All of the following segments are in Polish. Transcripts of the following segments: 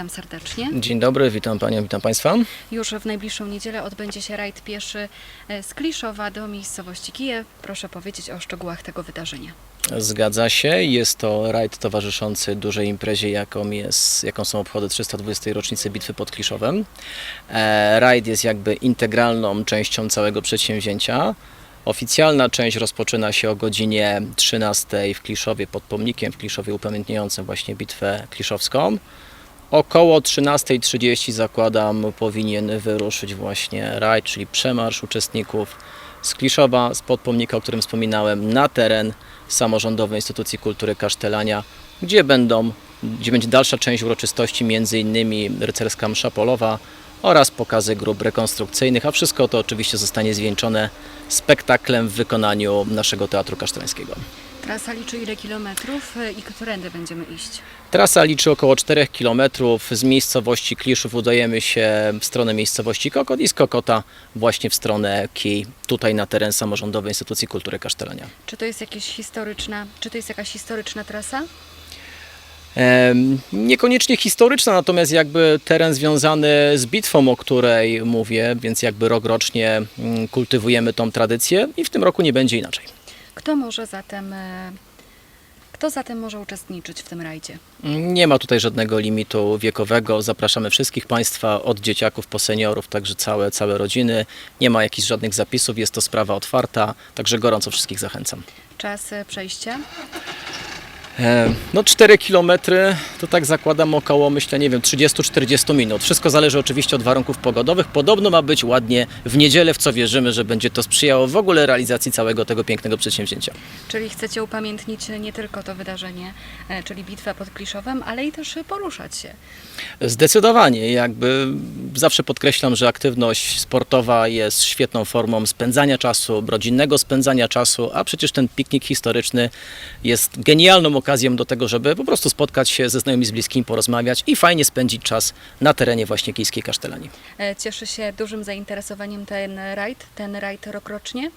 Witam serdecznie. Dzień dobry, witam Panią, witam Państwa. Już w najbliższą niedzielę odbędzie się rajd pieszy e, z Kliszowa do miejscowości Kije. Proszę powiedzieć o szczegółach tego wydarzenia. Zgadza się, jest to rajd towarzyszący dużej imprezie, jaką, jest, jaką są obchody 320. rocznicy Bitwy pod Kliszowem. E, rajd jest jakby integralną częścią całego przedsięwzięcia. Oficjalna część rozpoczyna się o godzinie 13 w Kliszowie pod pomnikiem w Kliszowie upamiętniającym właśnie bitwę kliszowską. Około 13.30 zakładam powinien wyruszyć właśnie rajd, czyli przemarsz uczestników z Kliszowa, z podpomnika, o którym wspominałem, na teren samorządowej instytucji kultury Kasztelania, gdzie będą, gdzie będzie dalsza część uroczystości, innymi rycerska msza polowa oraz pokazy grup rekonstrukcyjnych, a wszystko to oczywiście zostanie zwieńczone spektaklem w wykonaniu naszego Teatru Kasztelańskiego. Trasa liczy ile kilometrów e, i którędy będziemy iść? Trasa liczy około 4 km. Z miejscowości Kliszów udajemy się w stronę miejscowości Kokot i z Kokota właśnie w stronę Kij, tutaj na teren samorządowej instytucji kultury Kasztelania. Czy to jest jakieś historyczna, czy to jest jakaś historyczna trasa? Niekoniecznie historyczna, natomiast jakby teren związany z bitwą, o której mówię, więc jakby rok rocznie mm, kultywujemy tą tradycję i w tym roku nie będzie inaczej. Kto może zatem, e, kto zatem może uczestniczyć w tym rajdzie? Nie ma tutaj żadnego limitu wiekowego. Zapraszamy wszystkich Państwa, od dzieciaków po seniorów, także całe, całe rodziny. Nie ma jakichś żadnych zapisów, jest to sprawa otwarta, także gorąco wszystkich zachęcam. Czas e, przejścia? E, No 4 km to tak zakładam około, myślę, nie wiem, 30-40 minut. Wszystko zależy oczywiście od warunków pogodowych. Podobno ma być ładnie w niedzielę, w co wierzymy, że będzie to sprzyjało w ogóle realizacji całego tego pięknego przedsięwzięcia. Czyli chcecie upamiętnić nie tylko to wydarzenie, e, czyli bitwę pod Kliszowem, ale i też poruszać się. Zdecydowanie, jakby zawsze podkreślam, że aktywność sportowa jest świetną formą spędzania czasu, rodzinnego spędzania czasu, a przecież ten piknik historyczny jest genialną okazją do tego, żeby po prostu spotkać się ze znajomymi, z bliskimi, porozmawiać i fajnie spędzić czas na terenie właśnie Kijskiej Kasztelanii. E, Cieszy się dużym zainteresowaniem ten rajd, ten rajd rokrocznie?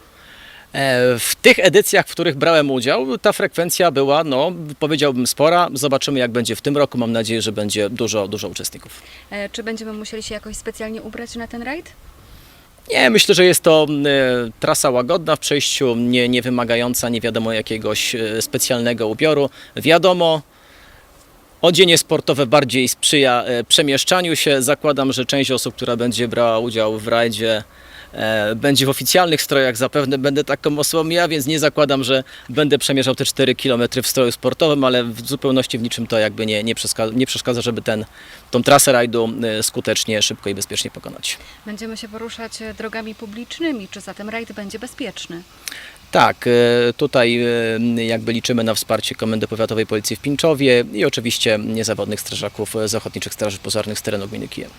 E, W tych edycjach, w których brałem udział, ta frekwencja była, no powiedziałbym spora. Zobaczymy jak będzie w tym roku. Mam nadzieję, że będzie dużo, dużo uczestników. E, Czy będziemy musieli się jakoś specjalnie ubrać na ten rajd? Nie, myślę, że jest to e, trasa łagodna w przejściu, nie, nie wymagająca nie wiadomo jakiegoś e, specjalnego ubioru. Wiadomo, odzienie sportowe bardziej sprzyja e, przemieszczaniu się. Zakładam, że część osób, która będzie brała udział w rajdzie, będzie w oficjalnych strojach. Zapewne będę taką osobą ja, więc nie zakładam, że będę przemierzał te 4 km w stroju sportowym, ale w zupełności w niczym to jakby nie, nie, przeszkadza, nie przeszkadza, żeby ten, tą trasę rajdu e, skutecznie, szybko i bezpiecznie pokonać. Będziemy się poruszać e, drogami publicznymi, czy zatem rajd będzie bezpieczny? Tak, e, tutaj e, jakby liczymy na wsparcie Komendy Powiatowej Policji w Pińczowie i oczywiście niezawodnych strażaków z Ochotniczych Straży Pożarnych z terenu gminy Kijem.